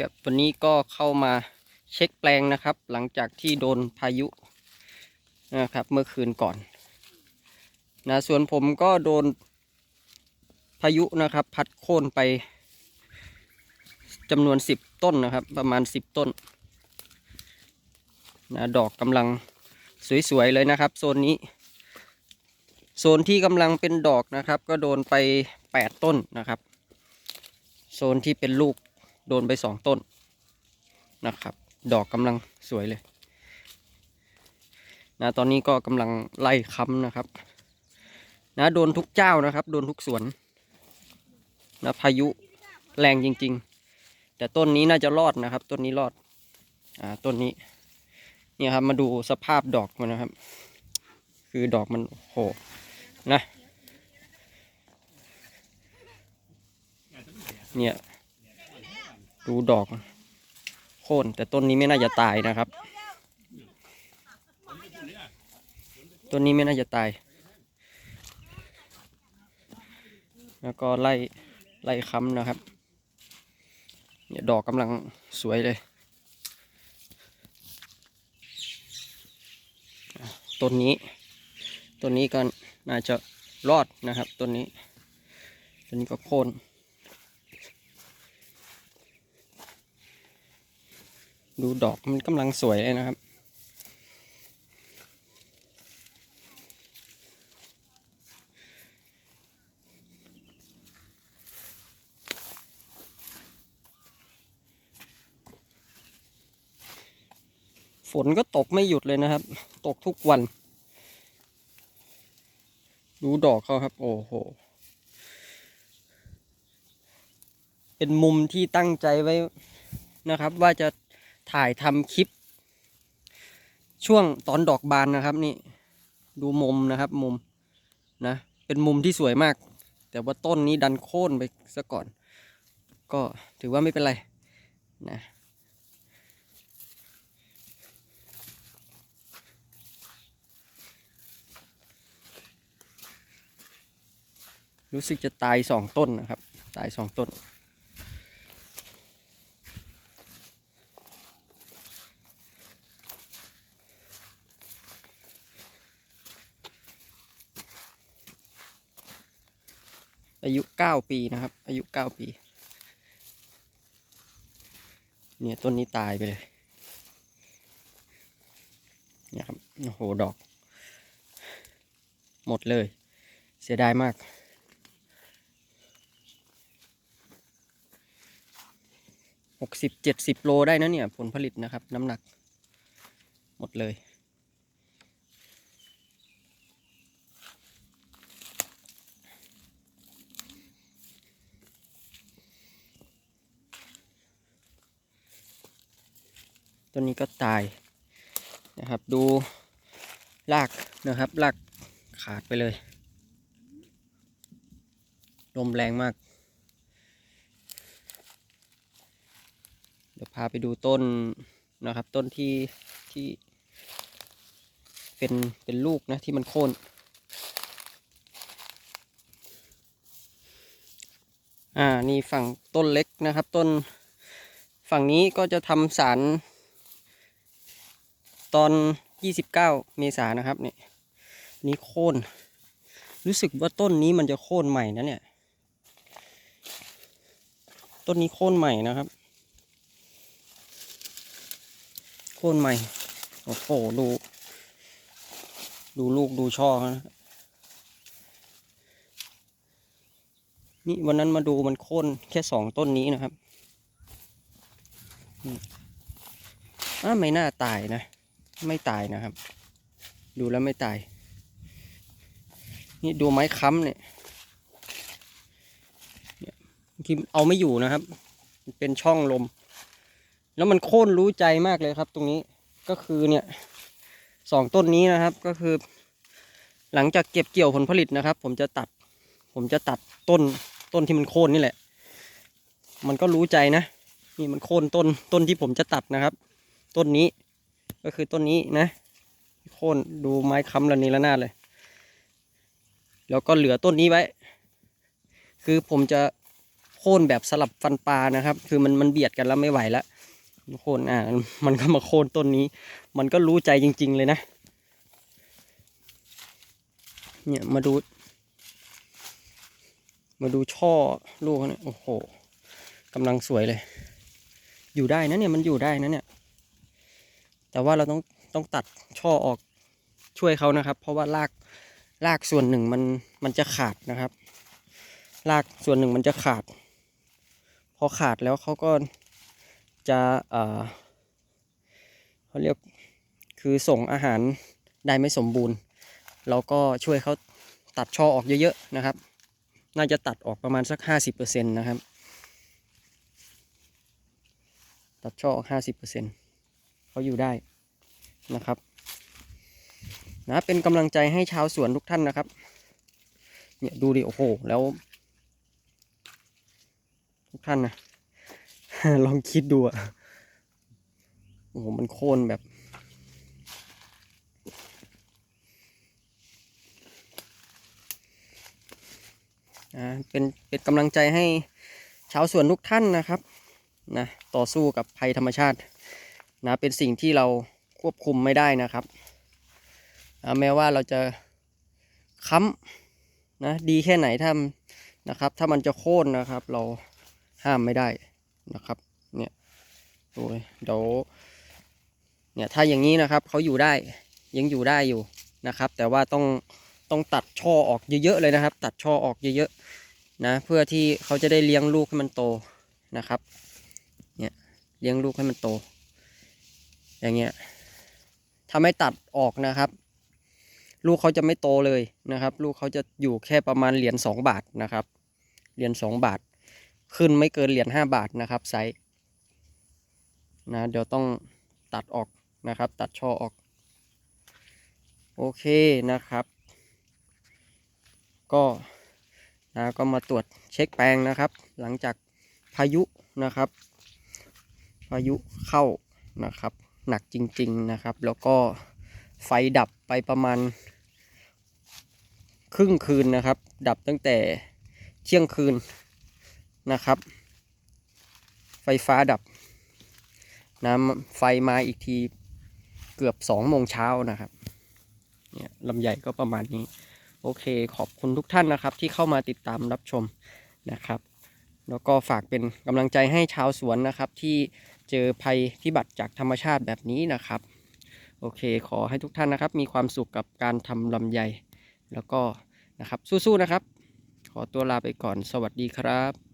กับวันนี้ก็เข้ามาเช็คแปลงนะครับ หลังจากที่โดนพายุนะครับเมื่อคืนก่อนนะส่วนผมก็โดนพายุนะครับ พัดโค่นไปจำนวน10ต้นนะครับ ประมาณ10ต้นนะดอกกำลังสวยๆเลยนะครับ โซนนี้โซนที่กำลังเป็นดอกนะครับ ก็โดนไป8ต้นนะครับ โซนที่เป็นลูก โดนไป2ต้นนะครับ ดอกกำลังสวยเลยนะตอนนี้ก็กำลังไล่ค้ำนะครับ นะโดนทุกเจ้านะครับ โดนทุกสวนนะพายุแรงจริง ๆ แต่ต้นนี้น่าจะรอดนะครับ ต้นนี้รอดอ่าต้นนี้เนี่ยครับมาดูสภาพดอกมันนะครับ คือดอกมันโหนะเนี่ย ดูดอกโค่นแต่ต้นนี้ไม่น่าจะตายนะครับ ต้นนี้ไม่น่าจะตาย แล้วก็ไล่ไล่ค้ำนะครับ เนี่ยดอกกำลังสวยเลย ต้นนี้ ต้นนี้ก็น่าจะรอดนะครับต้นนี้ ต้นนี้ก็โค่น ดูดอกมันกำลังสวยเลยนะครับ ฝนก็ตกไม่หยุดเลยนะครับ ตกทุกวัน ดูดอกเขาครับ โอ้โหเป็นมุมที่ตั้งใจไว้นะครับ ว่าจะ ถ่ายทำคลิป ช่วงตอนดอกบานนะครับนี่ ดูมุมนะครับมุมนะ เป็นมุมที่สวยมาก แต่ว่าต้นนี้ดันโค่นไปซะก่อน ก็ถือว่าไม่เป็นไรนะรู้สึกจะตายสองต้นนะครับ ตายสองต้น อายุเก้าปีนะครับ อายุเก้าปี เนี่ยต้นนี้ตายไปเลยเนี่ยครับโอ้โหดอก หมดเลย เสียดายมากหกสิบเจ็ดสิบโลได้นะเนี่ย ผลผลิตนะครับ น้ำหนัก หมดเลย ต้นนี้ก็ตายนะครับ ดูรากนะครับรากขาดไปเลย ลมแรงมาก เดี๋ยวพาไปดูต้นนะครับ ต้นที่ที่เป็นเป็นลูกนะที่มันโค่นอ่า นี่ฝั่งต้นเล็กนะครับ ต้นฝั่งนี้ก็จะทำสาร ตอน 29 เมษานะครับเนี่ยนี่โค่น รู้สึกว่าต้นนี้มันจะโค่นใหม่นะเนี่ย ต้นนี้โค่นใหม่นะครับ โค่นใหม่ โอ้โหดู ดูลูกดูช่อนะนี่วันนั้นมาดูมันโค่นแค่สองต้นนี้นะครับอืมอ่าไม่น่าตายนะ ไม่ตายนะครับ ดูแล้วไม่ตาย นี่ดูไม้ค้ำเนี่ยเนี่ยคิมเอาไม่อยู่นะครับ เป็นช่องลม แล้วมันโค่นรู้ใจมากเลยครับ ตรงนี้ก็คือเนี่ยสองต้นนี้นะครับก็คือ หลังจากเก็บเกี่ยวผลผลิตนะครับ ผมจะตัด ผมจะตัดต้นต้นที่มันโค่นนี่แหละ มันก็รู้ใจนะ นี่มันโค่นต้นต้นที่ผมจะตัดนะครับ ต้นนี้ ก็คือต้นนี้นะโค่นดูไม้ค้ำระนี้ละนาดเลย แล้วก็เหลือต้นนี้ไว้ คือผมจะโค่นแบบสลับฟันปลานะครับ คือมันมันเบียดกันแล้วไม่ไหวแล้วโค่นอ่ามันก็มาโค่นต้นนี้ มันก็รู้ใจจริง ๆ เลยนะ เนี่ยมาดู มาดูช่อลูกเขาเนี่ยโอ้โหกำลังสวยเลย อยู่ได้นะเนี่ยมันอยู่ได้นะเนี่ย แต่ว่าเราต้องต้องตัดช่อออกช่วยเขานะครับ เพราะว่ารากรากส่วนหนึ่งมันมันจะขาดนะครับ รากส่วนหนึ่งมันจะขาด พอขาดแล้วเขาก็จะเอ่อเขาเรียกคือส่งอาหารได้ไม่สมบูรณ์ เราก็ช่วยเขาตัดช่อออกเยอะๆนะครับ น่าจะตัดออกประมาณสักห้าสิบเปอร์เซ็นต์นะครับ ตัดช่อออกห้าสิบเปอร์ เขาอยู่ได้นะครับ นะเป็นกำลังใจให้ชาวสวนทุกท่านนะครับ เนี่ยดูดิโอ้โหแล้ว ทุกท่านนะลองคิดดูอะโอ้โหมันโค่นแบบอ่าเป็นเป็นกำลังใจให้ชาวสวนทุกท่านนะครับนะต่อสู้กับภัยธรรมชาติ นะเป็นสิ่งที่เราควบคุมไม่ได้นะครับอ่าแม้ว่าเราจะค้ำนะดีแค่ไหนถ้านะครับ ถ้ามันจะโค่นนะครับ เราห้ามไม่ได้นะครับ เนี่ยโอ้ยเดี๋ยวเนี่ยถ้าอย่างนี้นะครับเขาอยู่ได้ยังอยู่ได้อยู่นะครับ แต่ว่าต้องต้องตัดช่อออกเยอะๆเลยนะครับ ตัดช่อออกเยอะๆนะเพื่อที่เขาจะได้เลี้ยงลูกให้มันโตนะครับ เนี่ยเลี้ยงลูกให้มันโต อย่างเงี้ยถ้าไม่ตัดออกนะครับ ลูกเขาจะไม่โตเลยนะครับ ลูกเขาจะอยู่แค่ประมาณเหรียญสองบาทนะครับเหรียญสองบาท ขึ้นไม่เกินเหรียญห้าบาทนะครับไซส์นะเดี๋ยวต้องตัดออกนะครับ ตัดช่อออก โอเคนะครับ ก็นะก็มาตรวจเช็คแปลงนะครับ หลังจากพายุนะครับ พายุเข้านะครับ หนักจริง ๆนะครับ แล้วก็ไฟดับไปประมาณ ครึ่งคืนนะครับ ดับตั้งแต่เที่ยงคืนนะครับ ไฟฟ้าดับน้ำไฟมาอีกทีเกือบสองโมงเช้านะครับเนี่ยลำใหญ่ก็ประมาณนี้ โอเคขอบคุณทุกท่านนะครับ ที่เข้ามาติดตามรับชมนะครับ แล้วก็ฝากเป็นกำลังใจให้ชาวสวนนะครับที่ เจอภัยพิบัติจากธรรมชาติแบบนี้นะครับ โอเค ขอให้ทุกท่านนะครับ มีความสุขกับการทำลำไย แล้วก็นะครับสู้ๆนะครับ ขอตัวลาไปก่อนสวัสดีครับ